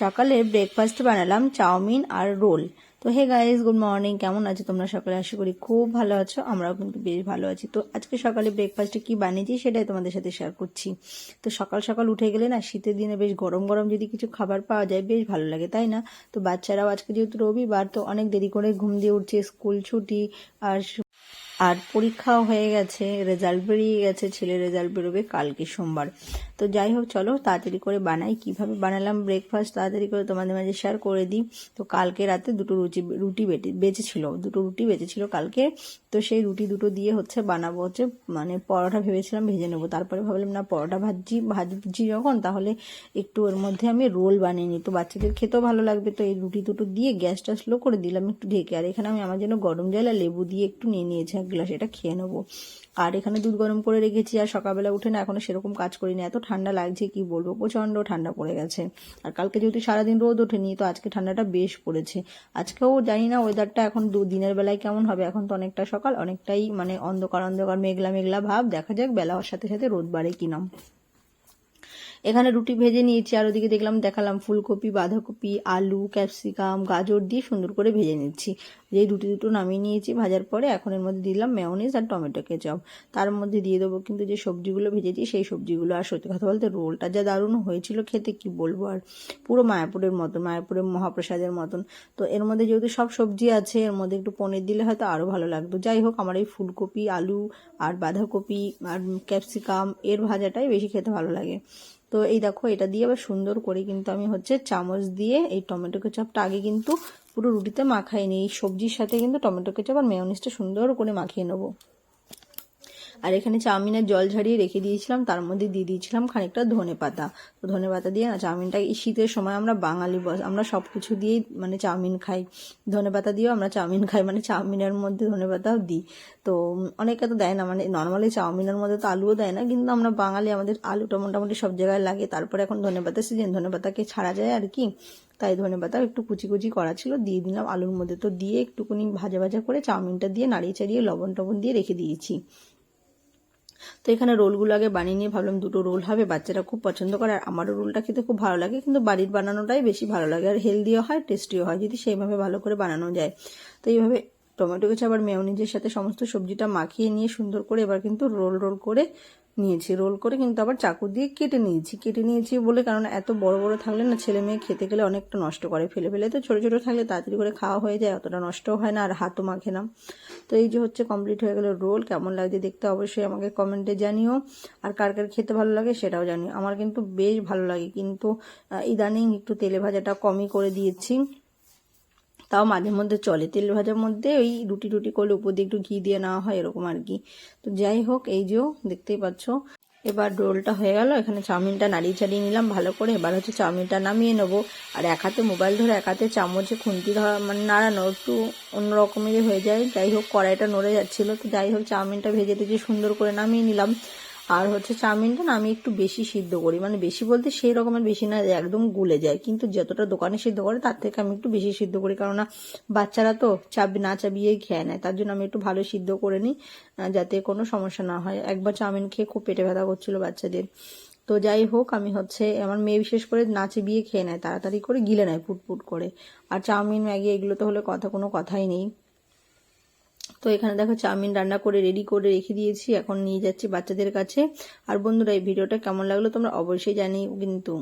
সকালে ব্রেকফাস্ট বানালাম, চাউমিন আর রোল। তো হে গাইজ গুড মর্নিং কেমন আছো তোমরা সকালে? আশা করি খুব ভালো আছো, আমরাও কিন্তু বেশ ভালো আছি। তো আজকে সকালে ব্রেকফাস্টে কি বানিয়েছি সেটাই তোমাদের সাথে শেয়ার করছি। তো সকাল সকাল উঠে গেলে না, শীতের দিনে বেশ গরম গরম যদি কিছু খাবার পাওয়া যায়, বেশ ভালো লাগে, তাই না? তো বাচ্চারাও আজকে যেহেতু রবিবার, তো অনেক দেরি করে ঘুম দিয়ে উঠছে, স্কুল ছুটি আর আর পরীক্ষাও হয়ে গেছে রেজাল্ট বেরিয়ে গেছে, ছেলে রেজাল্ট বেরোবে কালকে সোমবার। তো যাই হোক, চলো তাড়াতাড়ি করে বানাই। কীভাবে বানালাম ব্রেকফাস্ট তাড়াতাড়ি করে তোমাদের মাঝে শেয়ার করে দিই। তো কালকে রাতে দুটো রুচি, রুটি বেটে, বেঁচেছিল, দুটো রুটি বেঁচেছিল কালকে। তো সেই রুটি দুটো দিয়ে হচ্ছে বানাবো, হচ্ছে মানে পরোটা ভেবেছিলাম ভেজে নেব। তারপরে ভাবলাম, না, পরোটা ভাজি ভাজছি যখন, তাহলে একটু ওর মধ্যে আমি রোল বানিয়ে নিই। তো বাচ্চাদের খেতেও ভালো লাগবে। তো এই রুটি দুটো দিয়ে গ্যাসটা স্লো করে দিলাম একটু ঢেকে। আর এখানে আমি আমার জন্য গরম জল আর লেবু দিয়ে একটু নিয়ে নিয়েছি। এক গ্লাস এটা খেয়ে নেব। আর এখানে দুধ গরম করে রেখেছি, আর সকালবেলা উঠে না এখনও সেরকম কাজ করিনি। এত ঠান্ডা লাগছে, কি বলব? প্রচণ্ড ঠান্ডা পড়ে গেছে। আর কালকে যেহেতু সারাদিন রোদ ওঠেনি, তো আজকে ঠান্ডাটা বেশ পড়েছে। আজকেও জানি না ওয়েদারটা এখন দু দিনের বেলায় কেমন হবে। এখন তো অনেকটা সকাল, অনেকটাই মানে অন্ধকার অন্ধকার, মেঘলা মেঘলা ভাব। দেখা যাক, বেলা হওয়ার সাথে সাথে রোদ বাড়ে কিনা এখানে রুটি ভেজে নিয়েছি, আর ওদিকে দেখলাম, দেখালাম ফুলকপি, বাঁধাকপি, আলু, ক্যাপসিকাম, গাজর দিয়ে সুন্দর করে ভেজে নিচ্ছি। যে রুটি দুটো নামিয়ে নিয়েছি ভাজার পরে, এখন এর মধ্যে দিলাম মেয়নিজ আর টমেটো কেচাপ তার মধ্যে দিয়ে দেবো কিন্তু যে সবজিগুলো ভেজেছি, সেই সবজিগুলো। আর সত্যি কথা বলতে রোলটা যা দারুণ হয়েছিল খেতে, কি বলব? আর পুরো মায়াপুরের মতন, মায়াপুরের মহাপ্রসাদের মতন। তো এর মধ্যে যেহেতু সব সবজি আছে, এর মধ্যে একটু পনির দিলে হয়তো আরও ভালো লাগতো। যাই হোক, আমার এই ফুলকপি, আলু আর বাঁধাকপি আর ক্যাপসিকাম এর ভাজাটাই বেশি খেতে ভালো লাগে। তো এই দেখো, এটা দিয়ে আবার সুন্দর করে কিন্তু আমি হচ্ছে চামচ দিয়ে এই টমেটো কেচাপটা আগে কিন্তু পুরো রুটিতে মাখাই মাখাইনি। এই সবজির সাথে কিন্তু টমেটো কেচাপ আর মেয়নিসটা সুন্দর করে মাখিয়ে নেব। আর এখানে চাউমিনের জল ঝাড়িয়ে রেখে দিয়েছিলাম, তার মধ্যে দিয়ে দিয়েছিলাম খানিকটা ধনে পাতা। তো ধনে পাতা দিয়ে না চাউমিনটা এই শীতের সময় আমরা বাঙালি বস, আমরা সব কিছু দিয়েই মানে চাউমিন খাই। ধনে পাতা দিয়েও আমরা চাউমিন খাই মানে চাউমিনের মধ্যে ধনে পাতাও দিই। তো অনেকে তো দেয় না মানে নর্মালি চাউমিনের মধ্যে তো আলুও দেয় না, কিন্তু আমরা বাঙালি, আমাদের আলুটা মোটামুটি সব জায়গায় লাগে। তারপরে এখন ধনে পাতা সিজন ধনে পাতাকে ছাড়া যায় আর কি। তাই ধনে পাতা একটু কুচি কুচি করা ছিল, দিয়ে দিলাম আলুর মধ্যে। তো দিয়ে একটুখানি ভাজা ভাজা করে চাউমিনটা দিয়ে নাড়িয়ে চাড়িয়ে লবণ টবণ দিয়ে রেখে দিয়েছি। তো এখানে রোলগুলো আগে বানিয়ে নিয়ে ভাবলাম দুটো রোল হবে, বাচ্চারা খুব পছন্দ করে আর আমারও রোলটা খেতে খুব ভালো লাগে, কিন্তু বাড়ির বানানোটাই বেশি ভালো লাগে। আর হেলদিও হয় টেস্টিও হয়, যদি সেইভাবে ভালো করে বানানো যায়। তো এইভাবে টমেটো কেচা আবার মেয়নিজের সাথে সমস্ত সবজিটা মাখিয়ে নিয়ে সুন্দর করে এবার কিন্তু রোল রোল করে নিয়েছি। রোল করে কিন্তু আবার চাকু দিয়ে কেটে নিয়েছি। কেটে নিয়েছি বলে কারণ এত বড় বড় থাকলে না ছেলে মেয়ে খেতে গেলে অনেকটা নষ্ট করে। ফেলে ফেলে তো ছোটো ছোটো থাকলে তাড়াতাড়ি করে খাওয়া হয়ে যায়, অতটা নষ্টও হয় না, আর হাতও মাখে না। তো এই যে হচ্ছে কমপ্লিট হয়ে গেল রোল কেমন লাগছে দেখতে অবশ্যই আমাকে কমেন্টে জানিও। আর কার কার খেতে ভালো লাগে সেটাও জানিও। আমার কিন্তু বেশ ভালো লাগে। কিন্তু ইদানিং একটু তেলে ভাজাটা কমই করে দিয়েছি। তাও মাঝে মধ্যে চলে। তেল ভাজার মধ্যে ওই রুটি রুটি করলে উপর দিয়ে একটু ঘি দিয়ে নেওয়া হয়, এরকম আর কি। তো যাই হোক, এই যে দেখতেই পাচ্ছ। এবার রোলটা হয়ে গেল, এখানে চাউমিনটা নাড়িয়ে চাড়িয়ে নিলাম ভালো করে। এবার হচ্ছে চাউমিনটা নামিয়ে নেব। আর এক হাতে মোবাইল ধরে এক হাতে চামচে খুন্তি ধরা মানে নাড়ানো একটু অন্য রকমেরই হয়ে যায়। যাই হোক, কড়াইটা নড়ে যাচ্ছিল। তো যাই হোক, চাউমিনটা ভেজে ভেজে সুন্দর করে নামিয়ে নিলাম। আর হচ্ছে চাউমিনটা না আমি একটু বেশি সিদ্ধ করি। মানে বেশি বলতে সেই রকমের বেশি না একদম গুলে যায়। কিন্তু যতটা দোকানে সিদ্ধ করে তার থেকে আমি একটু বেশি সিদ্ধ করি। কারণ বাচ্চারা তো চাবি না চাবিয়েই খেয়ে নেয়। তার জন্য আমি একটু ভালো সিদ্ধ করে নিই যাতে কোনো সমস্যা না হয়। একবার চাউমিন খেয়ে খুব পেটে ব্যথা করছিল বাচ্চাদের। তো যাই হোক, আমি হচ্ছে আমার মেয়ে বিশেষ করে নাচে বিয়ে খেয়ে নেয়, তাড়াতাড়ি করে গিলে নেয় পুটপুট করে। আর চাউমিন ম্যাগি এগুলো তো হলে কথা কোনো কথাই নেই। তো এখানে দেখো চাউমিন রান্না করে রেডি করে রেখে দিয়েছি। এখন নিয়ে যাচ্ছি বাচ্চাদের কাছে। আর বন্ধুরা, এই ভিডিওটা কেমন লাগল তোমরা অবশ্যই জানিও কিন্তু।